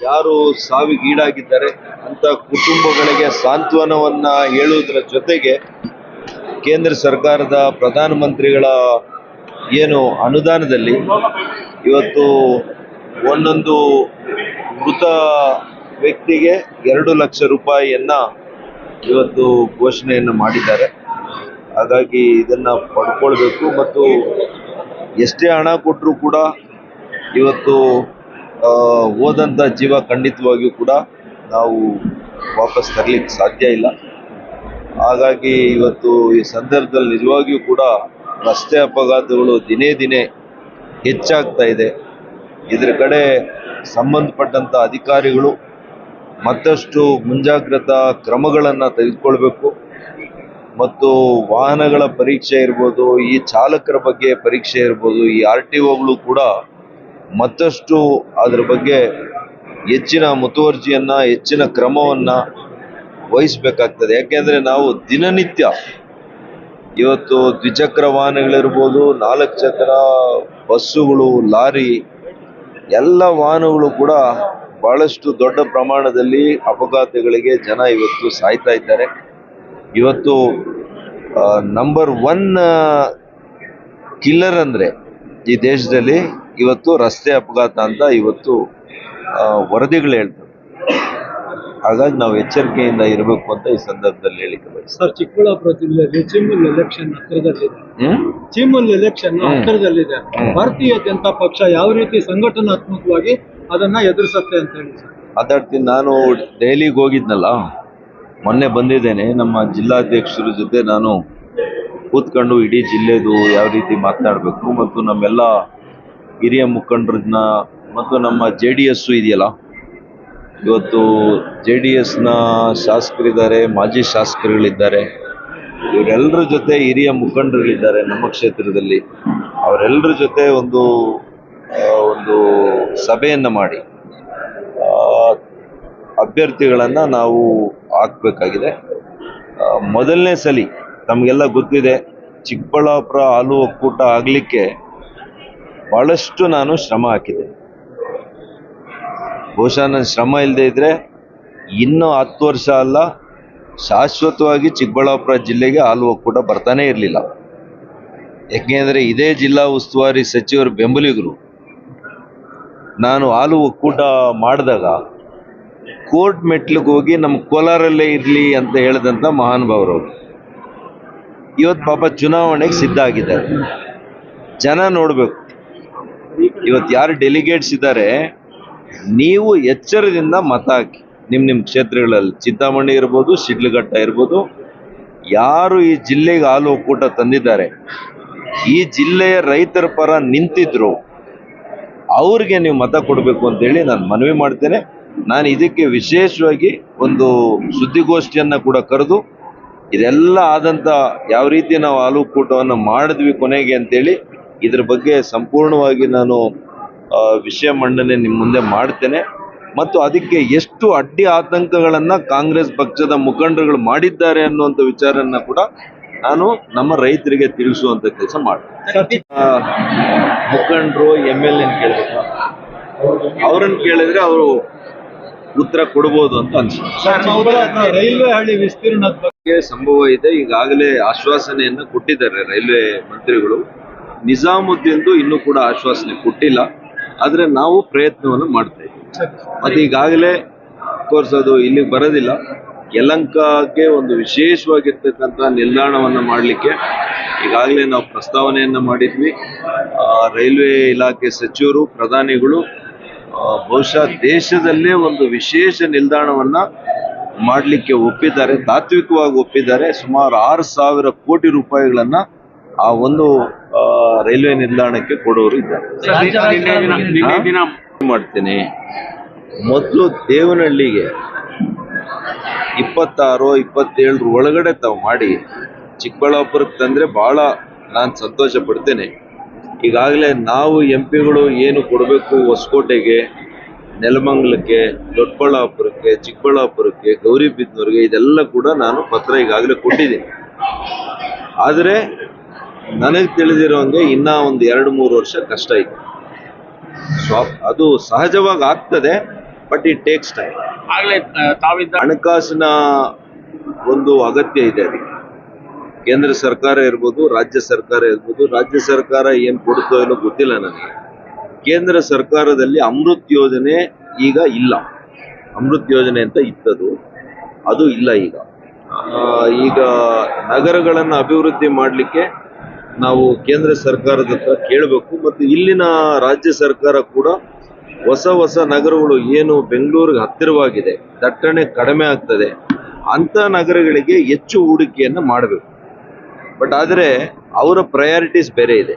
ಯಾರು ಸಾವಿಗೀಡಾಗಿದ್ದಾರೆ ಅಂತ ಕುಟುಂಬಗಳಿಗೆ ಸಾಂತ್ವನವನ್ನ ಹೇಳುವುದರ ಜೊತೆಗೆ ಕೇಂದ್ರ ಸರ್ಕಾರದ ಪ್ರಧಾನಮಂತ್ರಿಗಳ ಏನು ಅನುದಾನದಲ್ಲಿ ಇವತ್ತು ಒಂದೊಂದು ಮೃತ ವ್ಯಕ್ತಿಗೆ ಎರಡು ಲಕ್ಷ ರೂಪಾಯಿಯನ್ನ ಇವತ್ತು ಘೋಷಣೆಯನ್ನು ಮಾಡಿದ್ದಾರೆ. ಹಾಗಾಗಿ ಇದನ್ನ ಪಡ್ಕೊಳ್ಬೇಕು ಮತ್ತು ಎಷ್ಟೇ ಹಣ ಕೊಟ್ಟರು ಕೂಡ ಇವತ್ತು ಹೋದಂಥ ಜೀವ ಖಂಡಿತವಾಗಿಯೂ ಕೂಡ ನಾವು ವಾಪಸ್ ತರಲಿಕ್ಕೆ ಸಾಧ್ಯ ಇಲ್ಲ. ಹಾಗಾಗಿ ಇವತ್ತು ಈ ಸಂದರ್ಭದಲ್ಲಿ ನಿಜವಾಗಿಯೂ ಕೂಡ ರಸ್ತೆ ಅಪಘಾತಗಳು ದಿನೇ ದಿನೇ ಹೆಚ್ಚಾಗ್ತಾ ಇದೆ. ಇದರ ಕಡೆ ಸಂಬಂಧಪಟ್ಟಂಥ ಅಧಿಕಾರಿಗಳು ಮತ್ತಷ್ಟು ಮುಂಜಾಗ್ರತಾ ಕ್ರಮಗಳನ್ನು ತೆಗೆದುಕೊಳ್ಬೇಕು. ಮತ್ತು ವಾಹನಗಳ ಪರೀಕ್ಷೆ ಇರ್ಬೋದು, ಈ ಚಾಲಕರ ಬಗ್ಗೆ ಪರೀಕ್ಷೆ ಇರ್ಬೋದು, ಈ ಆರ್ ಟಿ ಒಗಳು ಕೂಡ ಮತ್ತಷ್ಟು ಅದ್ರ ಬಗ್ಗೆ ಹೆಚ್ಚಿನ ಮುತುವರ್ಜಿಯನ್ನ, ಹೆಚ್ಚಿನ ಕ್ರಮವನ್ನ ವಹಿಸಬೇಕಾಗ್ತದೆ. ಯಾಕೆಂದ್ರೆ ನಾವು ದಿನನಿತ್ಯ ಇವತ್ತು ದ್ವಿಚಕ್ರ ವಾಹನಗಳಿರ್ಬೋದು, ನಾಲ್ಕು ಚಕ್ರ ಬಸ್ಸುಗಳು, ಲಾರಿ, ಎಲ್ಲ ವಾಹನಗಳು ಕೂಡ ಬಹಳಷ್ಟು ದೊಡ್ಡ ಪ್ರಮಾಣದಲ್ಲಿ ಅಪಘಾತಗಳಿಗೆ ಜನ ಇವತ್ತು ಸಾಯ್ತಾ ಇದ್ದಾರೆ. ಇವತ್ತು ನಂಬರ್ ಒನ್ ಕಿಲ್ಲರ್ ಅಂದ್ರೆ ಈ ದೇಶದಲ್ಲಿ ಇವತ್ತು ರಸ್ತೆ ಅಪಘಾತ ಅಂತ ಇವತ್ತು ವರದಿಗಳು ಹೇಳ್ತವೆ. ಹಾಗಾಗಿ ನಾವು ಎಚ್ಚರಿಕೆಯಿಂದ ಇರಬೇಕು ಅಂತ ಈ ಸಂದರ್ಭದಲ್ಲಿ ಹೇಳಿಕೆ ಬಯಸ್ತೀನಿ. ಸರ್ ಚಿಕ್ಕಬಳ್ಳಾಪುರ ಜಿಲ್ಲೆಯಲ್ಲಿ ಚಿಮ್ಮಲ್ ಎಲೆಕ್ಷನ್ ಹತ್ತಿರದಲ್ಲಿದೆ ಚಿಮ್ಮಲ್ ಎಲೆಕ್ಷನ್. ಹತ್ತಿರದಲ್ಲಿದೆ ಭಾರತೀಯ ಜನತಾ ಪಕ್ಷ ಯಾವ ರೀತಿ ಸಂಘಟನಾತ್ಮಕವಾಗಿ ಅದನ್ನ ಎದುರಿಸುತ್ತೆ ಅಂತ ಹೇಳಿ ಸರ್. ಮಾತಾಡ್ತೀನಿ ನಾನು ದೆಹಲಿಗೆ ಹೋಗಿದ್ನಲ್ಲ ಮೊನ್ನೆ ಬಂದಿದ್ದೇನೆ. ನಮ್ಮ ಜಿಲ್ಲಾಧ್ಯಕ್ಷರ ಜೊತೆ ನಾನು ಕೂತ್ಕೊಂಡು ಇಡೀ ಜಿಲ್ಲೆದು ಯಾವ ರೀತಿ ಮಾತನಾಡಬೇಕು ಮತ್ತು ನಮ್ಮೆಲ್ಲ ಹಿರಿಯ ಮುಖಂಡರನ್ನ ಮತ್ತು ನಮ್ಮ ಜೆ ಡಿ ಎಸ್ಸು ಇದೆಯಲ್ಲ, ಇವತ್ತು ಜೆ ಡಿ ಎಸ್ನ ಶಾಸಕರಿದ್ದಾರೆ, ಮಾಜಿ ಶಾಸಕರುಗಳಿದ್ದಾರೆ. ಇವರೆಲ್ಲರ ಜೊತೆ ಹಿರಿಯ ಮುಖಂಡರುಗಳಿದ್ದಾರೆ ನಮ್ಮ ಕ್ಷೇತ್ರದಲ್ಲಿ. ಅವರೆಲ್ಲರ ಜೊತೆ ಒಂದು ಒಂದು ಸಭೆಯನ್ನು ಮಾಡಿ ಅಭ್ಯರ್ಥಿಗಳನ್ನು ನಾವು ಹಾಕಬೇಕಾಗಿದೆ. ಮೊದಲನೇ ಸಲಿ ತಮಗೆಲ್ಲ ಗೊತ್ತಿದೆ, ಚಿಕ್ಕಬಳ್ಳಾಪುರ ಹಾಲು ಒಕ್ಕೂಟ ಆಗಲಿಕ್ಕೆ ಭಾಳಷ್ಟು ನಾನು ಶ್ರಮ ಹಾಕಿದೆ ಬಹುಶಃ ನನ್ನ ಶ್ರಮ ಇಲ್ಲದೆ ಇದ್ರೆ ಇನ್ನೂ ಹತ್ತು ವರ್ಷ ಅಲ್ಲ, ಶಾಶ್ವತವಾಗಿ ಚಿಕ್ಕಬಳ್ಳಾಪುರ ಜಿಲ್ಲೆಗೆ ಹಾಲು ಒಕ್ಕೂಟ ಬರ್ತಾನೇ ಇರಲಿಲ್ಲ. ಯಾಕೆಂದರೆ ಇದೇ ಜಿಲ್ಲಾ ಉಸ್ತುವಾರಿ ಸಚಿವರ ಬೆಂಬಲಿಗರು. ನಾನು ಹಾಲು ಒಕ್ಕೂಟ ಮಾಡಿದಾಗ ಕೋರ್ಟ್ ಮೆಟ್ಲಿಗೆ ಹೋಗಿ ನಮ್ಮ ಕೋಲಾರಲ್ಲೇ ಇರಲಿ ಅಂತ ಹೇಳಿದಂಥ ಮಹಾನುಭಾವರು ಇವತ್ತು ಪಾಪ ಚುನಾವಣೆಗೆ ಸಿದ್ಧ ಆಗಿದ್ದಾರೆ. ಜನ ನೋಡಬೇಕು. ಇವತ್ತು ಯಾರು ಡೆಲಿಗೇಟ್ಸ್ ಇದ್ದಾರೆ, ನೀವು ಎಚ್ಚರದಿಂದ ಮತ ಹಾಕಿ. ನಿಮ್ಮ ನಿಮ್ಮ ಕ್ಷೇತ್ರಗಳಲ್ಲಿ ಚಿಂತಾಮಣಿ ಇರ್ಬೋದು, ಶಿಡ್ಲಘಟ್ಟ ಇರ್ಬೋದು, ಯಾರು ಈ ಜಿಲ್ಲೆಗೆ ಹಾಲು ಒಕ್ಕೂಟ ತಂದಿದ್ದಾರೆ, ಈ ಜಿಲ್ಲೆಯ ರೈತರ ಪರ ನಿಂತಿದ್ರು, ಅವ್ರಿಗೆ ನೀವು ಮತ ಕೊಡಬೇಕು ಅಂತೇಳಿ ನಾನು ಮನವಿ ಮಾಡ್ತೇನೆ. ನಾನು ಇದಕ್ಕೆ ವಿಶೇಷವಾಗಿ ಒಂದು ಸುದ್ದಿಗೋಷ್ಠಿಯನ್ನ ಕೂಡ ಕರೆದು, ಇದೆಲ್ಲ ಆದಂತ ಯಾವ ರೀತಿ ನಾವು ಹಾಲು ಒಕ್ಕೂಟವನ್ನು ಮಾಡಿದ್ವಿ ಕೊನೆಗೆ ಅಂತೇಳಿ ಇದ್ರ ಬಗ್ಗೆ ಸಂಪೂರ್ಣವಾಗಿ ನಾನು ವಿಷಯ ಮಂಡನೆ ನಿಮ್ಮ ಮುಂದೆ ಮಾಡ್ತೇನೆ. ಮತ್ತು ಅದಕ್ಕೆ ಎಷ್ಟು ಅಡ್ಡಿ ಆತಂಕಗಳನ್ನ ಕಾಂಗ್ರೆಸ್ ಪಕ್ಷದ ಮುಖಂಡರುಗಳು ಮಾಡಿದ್ದಾರೆ ಅನ್ನುವಂಥ ವಿಚಾರನ ಕೂಡ ನಾನು ನಮ್ಮ ರೈತರಿಗೆ ತಿಳಿಸುವಂತ ಕೆಲಸ ಮಾಡ್ತೇನೆ. ಮುಖಂಡರು ಎಂ ಎಲ್ ಎನ್ ಅವರನ್ನು ಅವ್ರನ್ನ ಕೇಳಿದ್ರೆ ಅವರು ಉತ್ತರ ಕೊಡ್ಬೋದು ಅಂತ ಅನ್ಸುತ್ತೆ. ರೈಲ್ವೆ ಹಳಿ ವಿಸ್ತೀರ್ಣದ ಬಗ್ಗೆ ಸಂಭವ ಇದೆ. ಈಗಾಗಲೇ ಆಶ್ವಾಸನೆಯನ್ನ ಕೊಟ್ಟಿದ್ದಾರೆ ರೈಲ್ವೆ ಮಂತ್ರಿಗಳು. ನಿಜಾಮುದ್ದೀನ್ದು ಇನ್ನೂ ಕೂಡ ಆಶ್ವಾಸನೆ ಕೊಟ್ಟಿಲ್ಲ. ಆದರೆ ನಾವು ಪ್ರಯತ್ನವನ್ನು ಮಾಡ್ತಾ ಇದ್ದೀವಿ. ಈಗಾಗಲೇ ಕೋರ್ಸ್ ಅದು ಇಲ್ಲಿಗೆ ಬರೋದಿಲ್ಲ. ಯಲಂಕಕ್ಕೆ ಒಂದು ವಿಶೇಷವಾಗಿರ್ತಕ್ಕಂಥ ನಿಲ್ದಾಣವನ್ನು ಮಾಡಲಿಕ್ಕೆ ಈಗಾಗಲೇ ನಾವು ಪ್ರಸ್ತಾವನೆಯನ್ನ ಮಾಡಿದ್ವಿ. ರೈಲ್ವೆ ಇಲಾಖೆ ಸಚಿವರು, ಪ್ರಧಾನಿಗಳು ಬಹುಶಃ ದೇಶದಲ್ಲೇ ಒಂದು ವಿಶೇಷ ನಿಲ್ದಾಣವನ್ನು ಮಾಡಲಿಕ್ಕೆ ಒಪ್ಪಿದ್ದಾರೆ, ತಾತ್ವಿಕವಾಗಿ ಒಪ್ಪಿದ್ದಾರೆ. ಸುಮಾರು ಆರು ಸಾವಿರ ಕೋಟಿ ರೂಪಾಯಿಗಳನ್ನ ಆ ಒಂದು ರೈಲ್ವೆ ನಿಲ್ದಾಣಕ್ಕೆ ಕೊಡೋರು ಇದ್ದಾರೆ. ಮಾಡ್ತೀನಿ. ಮೊದಲು ದೇವನಹಳ್ಳಿಗೆ ಇಪ್ಪತ್ತಾರು ಇಪ್ಪತ್ತೇಳರ ಒಳಗಡೆ ತಾವು ಮಾಡಿ ಚಿಕ್ಕಬಳ್ಳಾಪುರಕ್ಕೆ ತಂದ್ರೆ ಭಾಳ ನಾನು ಸಂತೋಷ ಪಡ್ತೇನೆ. ಈಗಾಗಲೇ ನಾವು ಎಂ ಪಿಗಳು ಏನು ಕೊಡಬೇಕು ಹೊಸಕೋಟೆಗೆ ನೆಲಮಂಗಲಕ್ಕೆ ದೊಡ್ಡಬಳ್ಳಾಪುರಕ್ಕೆ ಚಿಕ್ಕಬಳ್ಳಾಪುರಕ್ಕೆ ಗೌರಿಬಿದನೂರಿಗೆ ಇದೆಲ್ಲ ಕೂಡ ನಾನು ಪತ್ರ ಈಗಾಗಲೇ ಕೊಟ್ಟಿದ್ದೀನಿ. ಆದರೆ ನನಗೆ ತಿಳಿದಿರೋಂಗೆ ಇನ್ನ ಒಂದು ಎರಡು ಮೂರು ವರ್ಷ ಕಷ್ಟ ಇದೆ. ಸ್ವಾ ಅದು ಸಹಜವಾಗಿ ಆಗ್ತದೆ ಬಟ್ ಇಟ್ ಟೇಕ್ಸ್ ಟೈಮ್ ಆಗಲೇ ತಾವಿದ್ದ ಹಣಕಾಸಿನ ಒಂದು ಅಗತ್ಯ ಇದೆ ಅದಕ್ಕೆ ಕೇಂದ್ರ ಸರ್ಕಾರ ಇರ್ಬೋದು ರಾಜ್ಯ ಸರ್ಕಾರ ಇರ್ಬೋದು ರಾಜ್ಯ ಸರ್ಕಾರ ಏನ್ ಕೊಡುತ್ತೋ ಏನೋ ಗೊತ್ತಿಲ್ಲ ನನಗೆ. ಕೇಂದ್ರ ಸರ್ಕಾರದಲ್ಲಿ ಅಮೃತ್ ಯೋಜನೆ ಈಗ ಇಲ್ಲ. ಅಮೃತ್ ಯೋಜನೆ ಅಂತ ಇತ್ತದು ಅದು ಇಲ್ಲ ಈಗ. ಈಗ ನಗರಗಳನ್ನು ಅಭಿವೃದ್ಧಿ ಮಾಡಲಿಕ್ಕೆ ನಾವು ಕೇಂದ್ರ ಸರ್ಕಾರದ ಹತ್ರ ಕೇಳಬೇಕು. ಮತ್ತು ಇಲ್ಲಿನ ರಾಜ್ಯ ಸರ್ಕಾರ ಕೂಡ ಹೊಸ ಹೊಸ ನಗರಗಳು ಏನು ಬೆಂಗಳೂರಿಗೆ ಹತ್ತಿರವಾಗಿದೆ, ದಟ್ಟಣೆ ಕಡಿಮೆ ಆಗ್ತದೆ, ಅಂಥ ನಗರಗಳಿಗೆ ಹೆಚ್ಚು ಹೂಡಿಕೆಯನ್ನು ಮಾಡಬೇಕು. ಬಟ್ ಆದರೆ ಅವರ ಪ್ರಯಾರಿಟೀಸ್ ಬೇರೆ ಇದೆ.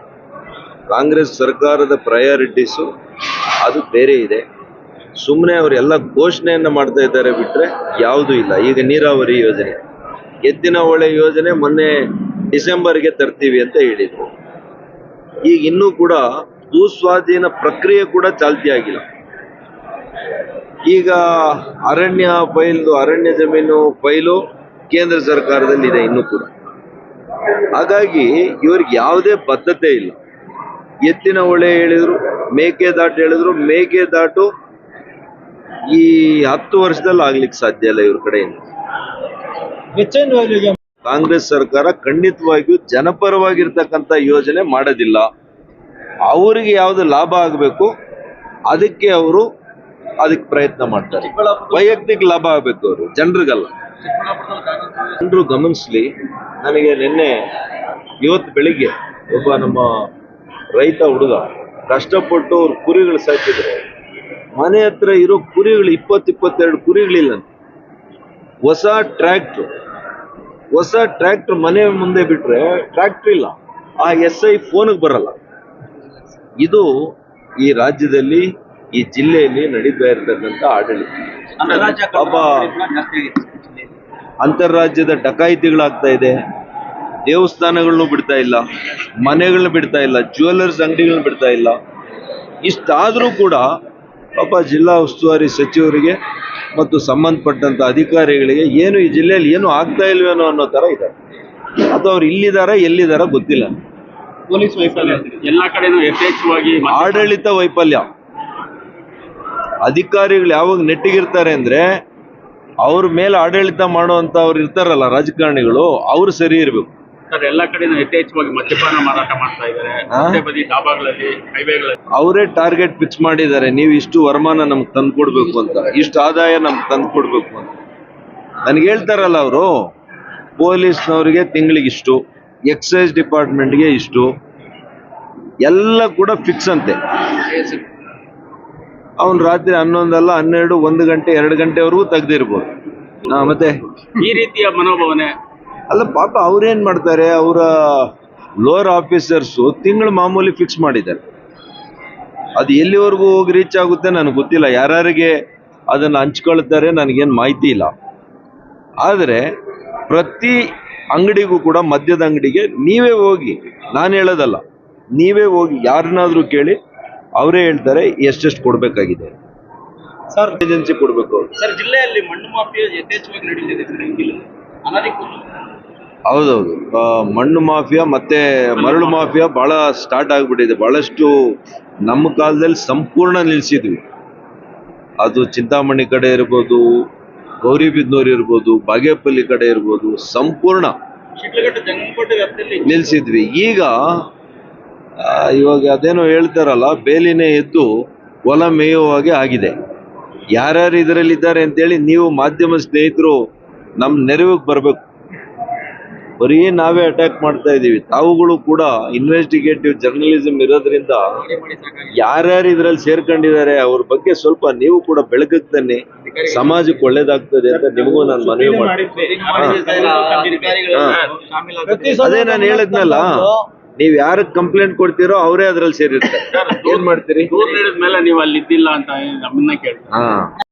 ಕಾಂಗ್ರೆಸ್ ಸರ್ಕಾರದ ಪ್ರಯಾರಿಟೀಸು ಅದು ಬೇರೆ ಇದೆ. ಸುಮ್ಮನೆ ಅವರೆಲ್ಲ ಘೋಷಣೆಯನ್ನು ಮಾಡ್ತಾ ಇದ್ದಾರೆ ಬಿಟ್ಟರೆ ಯಾವುದೂ ಇಲ್ಲ. ಈಗ ನೀರಾವರಿ ಯೋಜನೆ. ಎತ್ತಿನ ಹೊಳೆ ಯೋಜನೆ ಮೊನ್ನೆ ಡಿಸೆಂಬರ್ಗೆ ತರ್ತೀವಿ ಅಂತ ಹೇಳಿದ್ರು. ಈಗ ಇನ್ನೂ ಕೂಡ ಭೂಸ್ವಾಧೀನ ಪ್ರಕ್ರಿಯೆ ಕೂಡ ಚಾಲ್ತಿ ಆಗಿಲ್ಲ. ಈಗ ಅರಣ್ಯ ಫೈಲ್ದು, ಅರಣ್ಯ ಜಮೀನು ಫೈಲು ಕೇಂದ್ರ ಸರ್ಕಾರದಲ್ಲಿ ಇದೆ ಇನ್ನೂ ಕೂಡ. ಹಾಗಾಗಿ ಇವ್ರಿಗೆ ಯಾವುದೇ ಬದ್ಧತೆ ಇಲ್ಲ. ಎತ್ತಿನ ಹೊಳೆ ಹೇಳಿದ್ರು ಮೇಕೆದಾಟು ಹೇಳಿದ್ರು ಮೇಕೆದಾಟು ಈ ಹತ್ತು ವರ್ಷದಲ್ಲಿ ಆಗ್ಲಿಕ್ಕೆ ಸಾಧ್ಯ ಇಲ್ಲ ಇವ್ರ ಕಡೆಯಿಂದ. ಕಾಂಗ್ರೆಸ್ ಸರ್ಕಾರ ಖಂಡಿತವಾಗಿಯೂ ಜನಪರವಾಗಿರ್ತಕ್ಕಂಥ ಯೋಜನೆ ಮಾಡೋದಿಲ್ಲ. ಅವರಿಗೆ ಯಾವುದು ಲಾಭ ಆಗಬೇಕು, ಅದಕ್ಕೆ ಅವರು ಅದಕ್ಕೆ ಪ್ರಯತ್ನ ಮಾಡ್ತಾರೆ. ವೈಯಕ್ತಿಕ ಲಾಭ ಆಗಬೇಕು ಅವರು ಜನರಿಗಲ್ಲ. ಜನರು ಗಮನಿಸ್ಲಿ, ನನಗೆ ನಿನ್ನೆ ಇವತ್ತು ಬೆಳಿಗ್ಗೆ ಒಬ್ಬ ನಮ್ಮ ರೈತ ಹುಡುಗ ಕಷ್ಟಪಟ್ಟು ಅವ್ರ ಕುರಿಗಳು ಸಾಕಿದ್ರೆ, ಮನೆ ಹತ್ರ ಇರೋ ಕುರಿಗಳು ಇಪ್ಪತ್ತು ಇಪ್ಪತ್ತೆರಡು ಕುರಿಗಳಿಲ್ಲ. ಹೊಸ ಟ್ರ್ಯಾಕ್ಟ್ರು. ಹೊಸ ಟ್ರ್ಯಾಕ್ಟರ್ ಮನೆ ಮುಂದೆ ಬಿಟ್ರೆ ಟ್ರ್ಯಾಕ್ಟರ್ ಇಲ್ಲ. ಆ ಎಸ್ ಐ ಫೋನ್ಗೆ ಬರಲ್ಲ. ಇದು ಈ ರಾಜ್ಯದಲ್ಲಿ ಈ ಜಿಲ್ಲೆಯಲ್ಲಿ ನಡೀತಾ ಇರತಕ್ಕಂಥ ಆಡಳಿತ. ಪಾಪ ಅಂತಾರಾಜ್ಯದ ಡಕಾಯಿತಿಗಳಾಗ್ತಾ ಇದೆ. ದೇವಸ್ಥಾನಗಳನ್ನು ಬಿಡ್ತಾ ಇಲ್ಲ. ಮನೆಗಳನ್ನ ಬಿಡ್ತಾ ಇಲ್ಲ. ಜ್ಯುವೆಲ್ಲರ್ಸ್ ಅಂಗಡಿಗಳನ್ನ ಬಿಡ್ತಾ ಇಲ್ಲ. ಇಷ್ಟಾದರೂ ಕೂಡ ಪಾಪ ಜಿಲ್ಲಾ ಉಸ್ತುವಾರಿ ಸಚಿವರಿಗೆ ಮತ್ತು ಸಂಬಂಧಪಟ್ಟಂತ ಅಧಿಕಾರಿಗಳಿಗೆ ಏನು ಈ ಜಿಲ್ಲೆಯಲ್ಲಿ ಏನು ಆಗ್ತಾ ಇಲ್ವೇನೋ ಅನ್ನೋ ತರ ಇದೆ ಅದು ಅವ್ರು ಇಲ್ಲಿದಾರ ಎಲ್ಲಿದಾರ ಗೊತ್ತಿಲ್ಲ. ಪೊಲೀಸ್ ವೈಫಲ್ಯ. ಎಲ್ಲ ಕಡೆನೂ ಯಥೇಚ್ಛವಾಗಿ ಆಡಳಿತ ವೈಫಲ್ಯ. ಅಧಿಕಾರಿಗಳು ಯಾವಾಗ ನೆಟ್ಟಿಗಿರ್ತಾರೆ ಅಂದ್ರೆ ಅವ್ರ ಮೇಲೆ ಆಡಳಿತ ಮಾಡುವಂತ ಅವ್ರು ಇರ್ತಾರಲ್ಲ ರಾಜಕಾರಣಿಗಳು ಅವ್ರು ಸರಿ ಇರ್ಬೇಕು. ಸರ್ ಎಲ್ಲಾ ಕಡೆನೂ ಯಥೇಚ್ಛವಾಗಿ ಮದ್ಯಪಾನ ಮಾರಾಟ ಮಾಡ್ತಾ ಇದ್ದಾರೆ. ಹಾ? ರಸ್ತೆ ಬದಿ ಡಾಬಾಗಳಲ್ಲಿ ಹೈವೇಗಳಲ್ಲಿ. ಅವರೇ ಟಾರ್ಗೆಟ್ ಫಿಕ್ಸ್ ಮಾಡಿದ್ದಾರೆ. ನೀವು ಇಷ್ಟು ವರಮಾನ ನಮ್ಗೆ ತಂದ್ಕೊಡ್ಬೇಕು ಅಂತ. ಇಷ್ಟು ಆದಾಯ ನಮ್ಗೆ ತಂದ್ಕೊಡ್ಬೇಕು ಅಂತ. ನನಗೆ ಹೇಳ್ತಾರಲ್ಲ ಅವರು ಪೊಲೀಸ್ನವರಿಗೆ ತಿಂಗಳಿಗೆ ಇಷ್ಟು ಎಕ್ಸೈಸ್ ಡಿಪಾರ್ಟ್ಮೆಂಟ್ಗೆ ಇಷ್ಟು ಎಲ್ಲ ಕೂಡ ಫಿಕ್ಸ್ ಅಂತೆ. ಅವನು ರಾತ್ರಿ ಹನ್ನೊಂದಲ್ಲ ಹನ್ನೆರಡು ಒಂದು ಗಂಟೆ ಎರಡು ಗಂಟೆವರೆಗೂ ತೆಗ್ದಿರ್ಬೋದು. ಹಾ, ಮತ್ತೆ? ಈ ರೀತಿಯ ಮನೋಭಾವನೆ ಅಲ್ಲ ಪಾಪ ಅವ್ರೇನ್ ಮಾಡ್ತಾರೆ? ಅವರ ಲೋವರ್ ಆಫೀಸರ್ಸು ತಿಂಗಳು ಮಾಮೂಲಿ ಫಿಕ್ಸ್ ಮಾಡಿದ್ದಾರೆ. ಅದು ಎಲ್ಲಿವರೆಗೂ ಹೋಗಿ ರೀಚ್ ಆಗುತ್ತೆ ನನಗೆ ಗೊತ್ತಿಲ್ಲ. ಯಾರ್ಯಾರಿಗೆ ಅದನ್ನು ಹಂಚ್ಕೊಳ್ತಾರೆ ನನಗೇನು ಮಾಹಿತಿ ಇಲ್ಲ. ಆದರೆ ಪ್ರತಿ ಅಂಗಡಿಗೂ ಕೂಡ ಮದ್ಯದ ಅಂಗಡಿಗೆ ನೀವೇ ಹೋಗಿ ನಾನು ಹೇಳೋದಲ್ಲ ನೀವೇ ಹೋಗಿ ಯಾರನ್ನಾದರೂ ಕೇಳಿ ಅವರೇ ಹೇಳ್ತಾರೆ ಎಷ್ಟೆಷ್ಟು ಕೊಡಬೇಕಾಗಿದೆ. ಸರ್ ಏಜೆನ್ಸಿ ಕೊಡಬೇಕು ಸರ್ ಜಿಲ್ಲೆಯಲ್ಲಿ ಮಣ್ಣು ಮಾಫಿಯಾ ಯಥೇಚ್ಛವಾಗಿ ನಡೀತಿದೆ ಸರ್ ಅನಧಿಕೃತ ಹೌದೌದು. ಮಣ್ಣು ಮಾಫಿಯಾ ಮತ್ತೆ ಮರಳು ಮಾಫಿಯಾ. ಬಹಳ ಸ್ಟಾರ್ಟ್ ಆಗ್ಬಿಟ್ಟಿದೆ. ಬಹಳಷ್ಟು ನಮ್ಮ ಕಾಲದಲ್ಲಿ ಸಂಪೂರ್ಣ ನಿಲ್ಲಿಸಿದ್ವಿ ಅದು ಚಿಂತಾಮಣಿ ಕಡೆ ಇರ್ಬೋದು ಗೌರಿಬಿದ್ನೂರ್ ಇರ್ಬೋದು ಬಾಗೇಪಲ್ಲಿ ಕಡೆ ಇರ್ಬೋದು ಸಂಪೂರ್ಣ ನಿಲ್ಲಿಸಿದ್ವಿ ಈಗ ಇವಾಗ ಅದೇನೋ ಹೇಳ್ತಾರಲ್ಲ ಬೇಲಿನೇ ಎದ್ದು ಹೊಲ ಮೇಯುವಾಗೆ ಆಗಿದೆ. ಯಾರ್ಯಾರು ಇದರಲ್ಲಿದ್ದಾರೆ ಅಂತೇಳಿ ನೀವು ಮಾಧ್ಯಮ ಸ್ನೇಹಿತರು ನಮ್ಮ ನೆರವಿಗೆ ಬರಬೇಕು. ಬರೀ ನಾವೇ ಅಟ್ಯಾಕ್ ಮಾಡ್ತಾ ಇದೀವಿ. ತಾವುಗಳು ಕೂಡ ಇನ್ವೆಸ್ಟಿಗೇಟಿವ್ ಜರ್ನಲಿಸಂ ಇರೋದ್ರಿಂದ ಯಾರ್ಯಾರು ಇದ್ರಲ್ಲಿ ಸೇರ್ಕೊಂಡಿದ್ದಾರೆ ಅವ್ರ ಬಗ್ಗೆ ಸ್ವಲ್ಪ ನೀವು ಕೂಡ ಬೆಳಕಕ್ಕೆ ತನ್ನಿ ಸಮಾಜಕ್ಕೆ ಒಳ್ಳೇದಾಗ್ತದೆ ಅಂತ ನಿಮಗೂ ನಾನು ಮನವಿ ಮಾಡ್ತೀನಿ. ಅದೇ ನಾನು ಹೇಳಿದ್ನಲ್ಲ ನೀವ್ ಯಾರಿಗೆ ಕಂಪ್ಲೇಂಟ್ ಕೊಡ್ತೀರೋ ಅವರೇ ಅದ್ರಲ್ಲಿ ಸೇರಿರ್ತಾರೆ. ಏನ್ ಮಾಡ್ತೀರಿ? ನೀವು ಅಲ್ಲಿ ಇದ್ದಿಲ್ಲ ಅಂತ ನಮ್ಮನ್ನ ಕೇಳ್ತಾರೆ. ಹಾ.